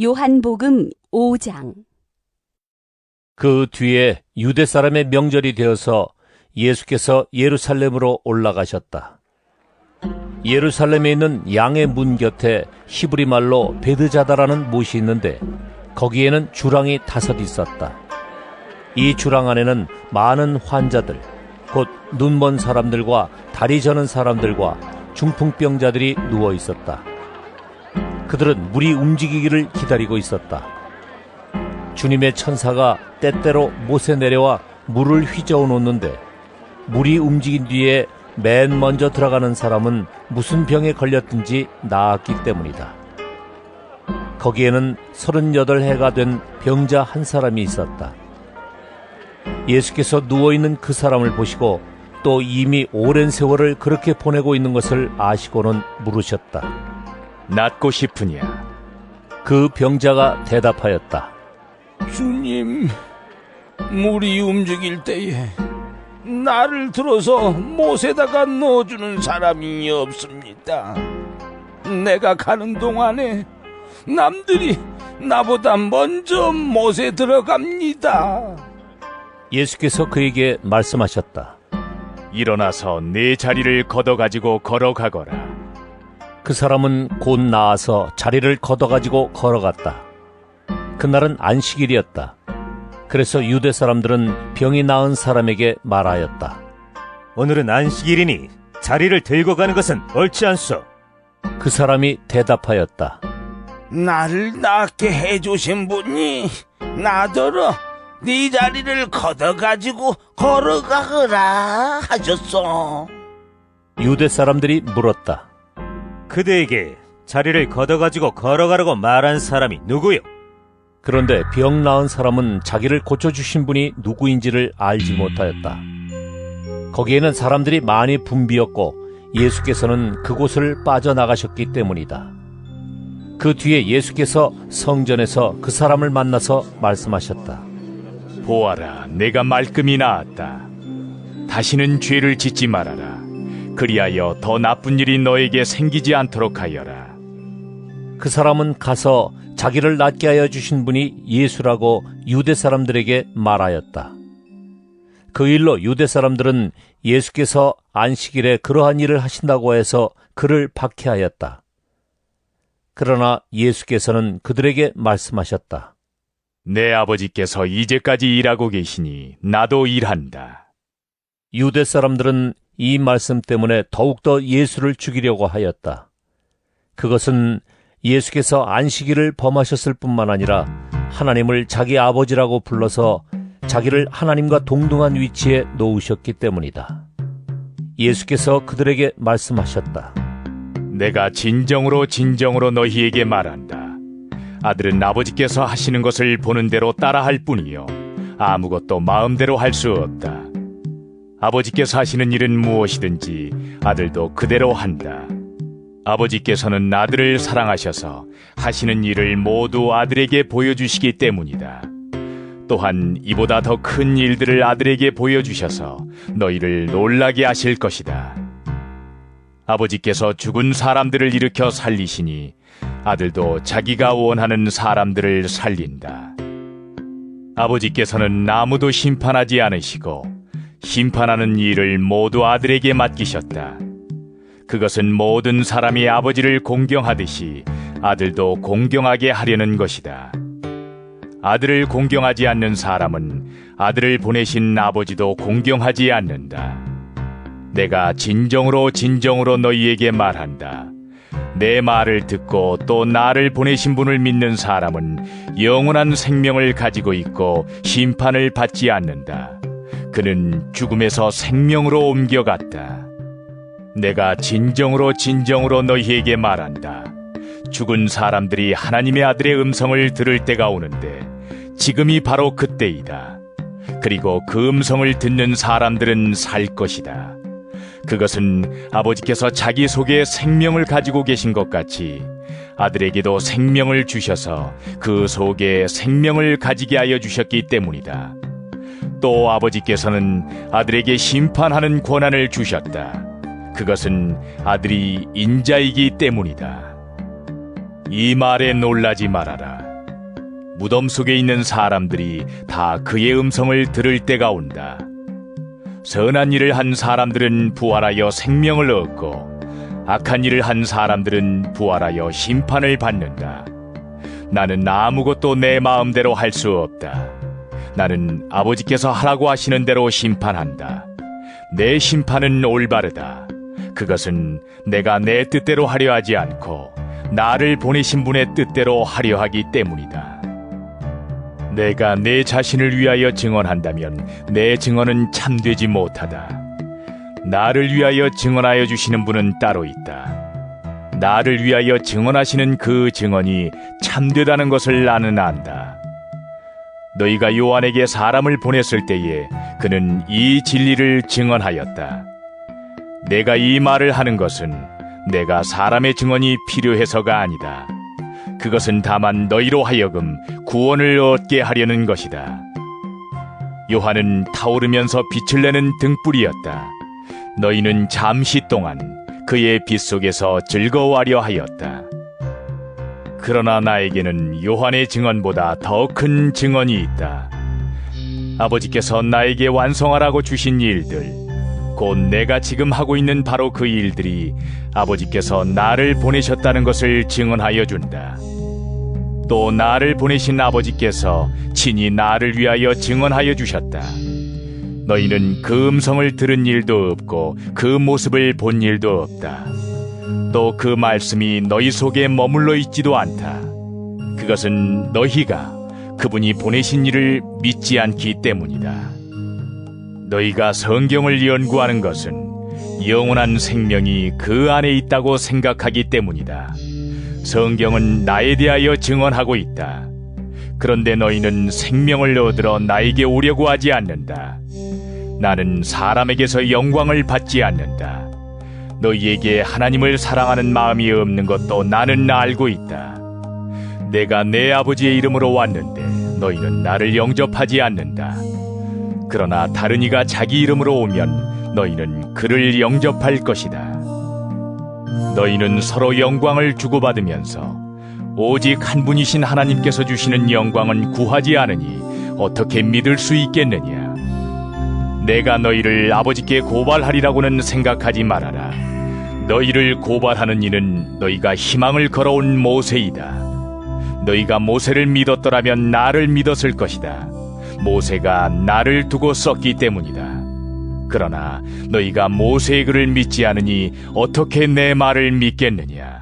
요한복음 5장 그 뒤에 유대 사람의 명절이 되어서 예수께서 예루살렘으로 올라가셨다. 예루살렘에 있는 양의 문 곁에 히브리 말로 베드자다라는 못이 있는데 거기에는 주랑이 다섯 있었다. 이 주랑 안에는 많은 환자들, 곧 눈먼 사람들과 다리 저는 사람들과 중풍병자들이 누워 있었다. 그들은 물이 움직이기를 기다리고 있었다. 주님의 천사가 때때로 못에 내려와 물을 휘저어 놓는데 물이 움직인 뒤에 맨 먼저 들어가는 사람은 무슨 병에 걸렸든지 나았기 때문이다. 거기에는 38해가 된 병자 한 사람이 있었다. 예수께서 누워있는 그 사람을 보시고 또 이미 오랜 세월을 그렇게 보내고 있는 것을 아시고는 물으셨다. 낫고 싶으냐? 그 병자가 대답하였다. 주님, 물이 움직일 때에 나를 들어서 못에다가 넣어주는 사람이 없습니다. 내가 가는 동안에 남들이 나보다 먼저 못에 들어갑니다. 예수께서 그에게 말씀하셨다. 일어나서 내 자리를 걷어가지고 걸어가거라. 그 사람은 곧 나와서 자리를 걷어가지고 걸어갔다. 그날은 안식일이었다. 그래서 유대 사람들은 병이 나은 사람에게 말하였다. 오늘은 안식일이니 자리를 들고 가는 것은 옳지 않소. 그 사람이 대답하였다. 나를 낫게 해주신 분이 나더러 네 자리를 걷어가지고 걸어가거라 하셨소. 유대 사람들이 물었다. 그대에게 자리를 걷어가지고 걸어가라고 말한 사람이 누구요? 그런데 병 나은 사람은 자기를 고쳐주신 분이 누구인지를 알지 못하였다. 거기에는 사람들이 많이 붐비었고 예수께서는 그곳을 빠져나가셨기 때문이다. 그 뒤에 예수께서 성전에서 그 사람을 만나서 말씀하셨다. 보아라, 내가 말끔히 나았다. 다시는 죄를 짓지 말아라. 그리하여 더 나쁜 일이 너에게 생기지 않도록 하여라. 그 사람은 가서 자기를 낫게 하여 주신 분이 예수라고 유대 사람들에게 말하였다. 그 일로 유대 사람들은 예수께서 안식일에 그러한 일을 하신다고 해서 그를 박해하였다. 그러나 예수께서는 그들에게 말씀하셨다. 내 아버지께서 이제까지 일하고 계시니 나도 일한다. 유대 사람들은 이 말씀 때문에 더욱더 예수를 죽이려고 하였다. 그것은 예수께서 안식일을 범하셨을 뿐만 아니라 하나님을 자기 아버지라고 불러서 자기를 하나님과 동등한 위치에 놓으셨기 때문이다. 예수께서 그들에게 말씀하셨다. 내가 진정으로 진정으로 너희에게 말한다. 아들은 아버지께서 하시는 것을 보는 대로 따라할 뿐이요. 아무것도 마음대로 할 수 없다. 아버지께서 하시는 일은 무엇이든지 아들도 그대로 한다. 아버지께서는 아들을 사랑하셔서 하시는 일을 모두 아들에게 보여주시기 때문이다. 또한 이보다 더 큰 일들을 아들에게 보여주셔서 너희를 놀라게 하실 것이다. 아버지께서 죽은 사람들을 일으켜 살리시니 아들도 자기가 원하는 사람들을 살린다. 아버지께서는 아무도 심판하지 않으시고 심판하는 일을 모두 아들에게 맡기셨다. 그것은 모든 사람이 아버지를 공경하듯이 아들도 공경하게 하려는 것이다. 아들을 공경하지 않는 사람은 아들을 보내신 아버지도 공경하지 않는다. 내가 진정으로 진정으로 너희에게 말한다. 내 말을 듣고 또 나를 보내신 분을 믿는 사람은 영원한 생명을 가지고 있고 심판을 받지 않는다. 그는 죽음에서 생명으로 옮겨갔다. 내가 진정으로 진정으로 너희에게 말한다. 죽은 사람들이 하나님의 아들의 음성을 들을 때가 오는데 지금이 바로 그때이다. 그리고 그 음성을 듣는 사람들은 살 것이다. 그것은 아버지께서 자기 속에 생명을 가지고 계신 것 같이 아들에게도 생명을 주셔서 그 속에 생명을 가지게 하여 주셨기 때문이다. 또 아버지께서는 아들에게 심판하는 권한을 주셨다. 그것은 아들이 인자이기 때문이다. 이 말에 놀라지 말아라. 무덤 속에 있는 사람들이 다 그의 음성을 들을 때가 온다. 선한 일을 한 사람들은 부활하여 생명을 얻고 악한 일을 한 사람들은 부활하여 심판을 받는다. 나는 아무것도 내 마음대로 할 수 없다. 나는 아버지께서 하라고 하시는 대로 심판한다. 내 심판은 올바르다. 그것은 내가 내 뜻대로 하려 하지 않고 나를 보내신 분의 뜻대로 하려 하기 때문이다. 내가 내 자신을 위하여 증언한다면 내 증언은 참되지 못하다. 나를 위하여 증언하여 주시는 분은 따로 있다. 나를 위하여 증언하시는 그 증언이 참되다는 것을 나는 안다. 너희가 요한에게 사람을 보냈을 때에 그는 이 진리를 증언하였다. 내가 이 말을 하는 것은 내가 사람의 증언이 필요해서가 아니다. 그것은 다만 너희로 하여금 구원을 얻게 하려는 것이다. 요한은 타오르면서 빛을 내는 등불이었다. 너희는 잠시 동안 그의 빛 속에서 즐거워하려 하였다. 그러나 나에게는 요한의 증언보다 더 큰 증언이 있다. 아버지께서 나에게 완성하라고 주신 일들, 곧 내가 지금 하고 있는 바로 그 일들이 아버지께서 나를 보내셨다는 것을 증언하여 준다. 또 나를 보내신 아버지께서 친히 나를 위하여 증언하여 주셨다. 너희는 그 음성을 들은 일도 없고 그 모습을 본 일도 없다. 또 그 말씀이 너희 속에 머물러 있지도 않다. 그것은 너희가 그분이 보내신 일을 믿지 않기 때문이다. 너희가 성경을 연구하는 것은 영원한 생명이 그 안에 있다고 생각하기 때문이다. 성경은 나에 대하여 증언하고 있다. 그런데 너희는 생명을 얻으러 나에게 오려고 하지 않는다. 나는 사람에게서 영광을 받지 않는다. 너희에게 하나님을 사랑하는 마음이 없는 것도 나는 알고 있다. 내가 내 아버지의 이름으로 왔는데 너희는 나를 영접하지 않는다. 그러나 다른 이가 자기 이름으로 오면 너희는 그를 영접할 것이다. 너희는 서로 영광을 주고받으면서 오직 한 분이신 하나님께서 주시는 영광은 구하지 않으니 어떻게 믿을 수 있겠느냐? 내가 너희를 아버지께 고발하리라고는 생각하지 말아라. 너희를 고발하는 이는 너희가 희망을 걸어온 모세이다. 너희가 모세를 믿었더라면 나를 믿었을 것이다. 모세가 나를 두고 썼기 때문이다. 그러나 너희가 모세의 글을 믿지 않으니 어떻게 내 말을 믿겠느냐?